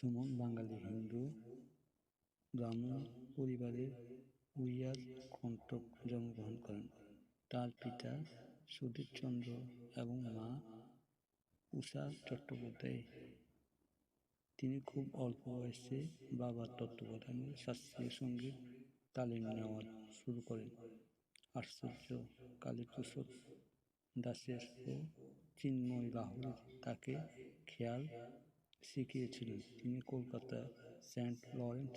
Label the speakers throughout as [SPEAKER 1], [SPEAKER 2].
[SPEAKER 1] সুমন, বাঙালি হিন্দু, ব্রাহ্মণ পরিবারে উড়িয়ার কণ্টক জন্মগ্রহণ করেন। তার পিতা সুধীরচন্দ্র এবং মা উষা চট্টোপাধ্যায়। তিনি খুব অল্প বয়সে বাবার তত্ত্বাবধানে শাস্ত্রীয় সংগীত তালিম নেওয়া শুরু করেন। আশ্চর্য কালীপ্রসাদ দাসের ও চিন্ময় লাহোরের তাকে খেয়াল শিখিয়েছিলেন। তিনি Kolkata Saint Lawrence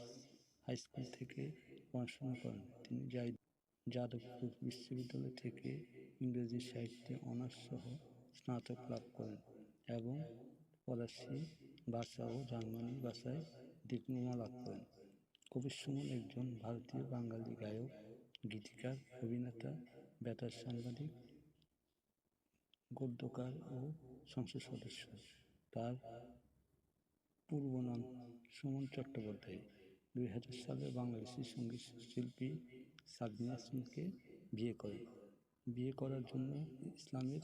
[SPEAKER 1] high school থেকে পড়াশোনা করেন। তিনি যাই যাদবপুর বিশ্ববিদ্যালয় থেকে ইংরেজি সাহিত্যে অনার্স সহ স্নাতক লাভ করেন এবং ফরাসি ভাষা ও জার্মানি ভাষায় ডিপ্লোমা লাভ করেন। কবির সুমন একজন ভারতীয় বাঙালি গায়ক, গীতিকার, অভিনেতা, বেতার সাংবাদিক, গদ্যকার ও সংসদ সদস্য। তার পূর্ব নাম সুমন চট্টোপাধ্যায়, দুই হাজার সালে বাংলাদেশি সংগীত শিল্পী সাবিনা ইয়াসমিনকে বিয়ে করেন বিয়ে করার জন্য ইসলামের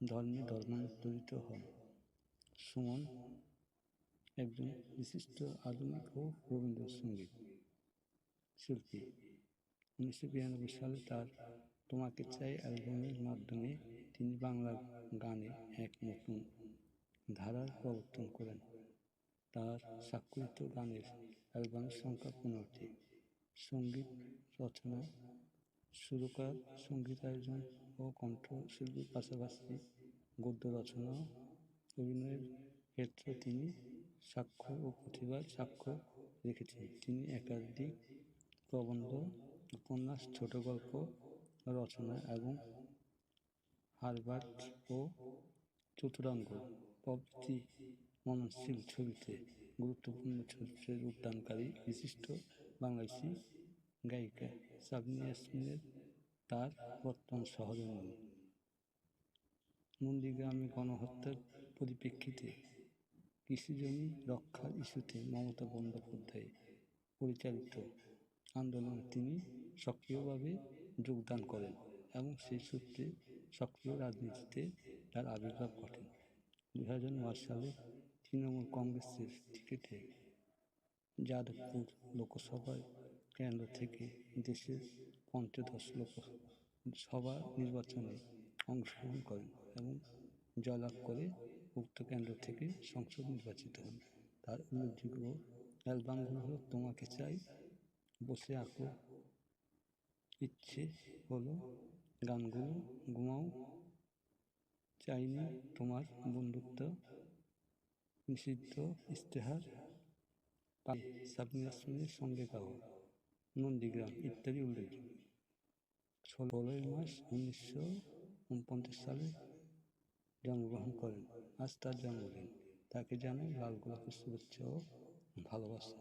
[SPEAKER 1] ধর্মে ধর্মান্তরিত হন। সুমন একজন বিশিষ্ট আধুনিক ও রবীন্দ্রসঙ্গীত শিল্পী। উনিশশো বিরানব্বই সালে তার তোমাকে চাই অ্যালবামের মাধ্যমে তিনি বাংলা গানে এক নতুন ধারার প্রবর্তন করেন। তার স্বাক্ষরিত গানের অ্যালবামের সংখ্যা পনেরোটি। সংগীত রচনা সুরকার সঙ্গীতায়োজন ও কণ্ঠশিল্পীর পাশাপাশি গদ্য রচনা অভিনয়ের ক্ষেত্রে তিনি সাক্ষ্য ও প্রতিভার সাক্ষ্য রেখেছেন। তিনি একাধিক প্রবন্ধ, উপন্যাস, ছোট গল্প রচনা এবং হারবার্ট ও চতুরাঙ্গ প্রভৃতি মননশীল ছবিতে গুরুত্বপূর্ণ চরিত্রে রূপদানকারী বিশিষ্ট বাংলাদেশি গায়িকা সাবিনা ইয়াসমিনের তার বর্তমান নেই নন্দীগ্রামে গণহত্যার পরিপ্রেক্ষিতে কৃষিজমি রক্ষার ইস্যুতে মমতা বন্দ্যোপাধ্যায় পরিচালিত আন্দোলনে তিনি সক্রিয়ভাবে যোগদান করেন এবং সেই সূত্রে সক্রিয় রাজনীতিতে তার আবির্ভাব ঘটে দুই হাজার নয় সালে তৃণমূল কংগ্রেসের টিকিটে যাদবপুর লোকসভায় কেন্দ্র থেকে দেশের পঞ্চদশ লোকসভা নির্বাচনে অংশগ্রহণ করেন এবং জয়লাভ করে উক্ত কেন্দ্র থেকে সংসদ নির্বাচিত হন। তার উল্লেখযোগ্য অ্যালবামগুলো হলো, তোমাকে চাই, বসে আঁকো, ইচ্ছে হলো, গানগুলো ঘুমাও চাইনি তোমার বন্ধুত্ব নিষিদ্ধ ইশতেহার ইয়াসমিনের সঙ্গে গাওয়া নন্দীগ্রাম ইত্যাদি উল্লেখ। ষোলোই মার্চ উনিশশো উনপঞ্চাশ সালে জন্মগ্রহণ করেন। আজ তার জন্মদিন। তাকে জানাই লাল গোলাপের শুভেচ্ছা ও ভালোবাসা।